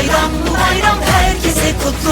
bayram bu bayram herkese kutlu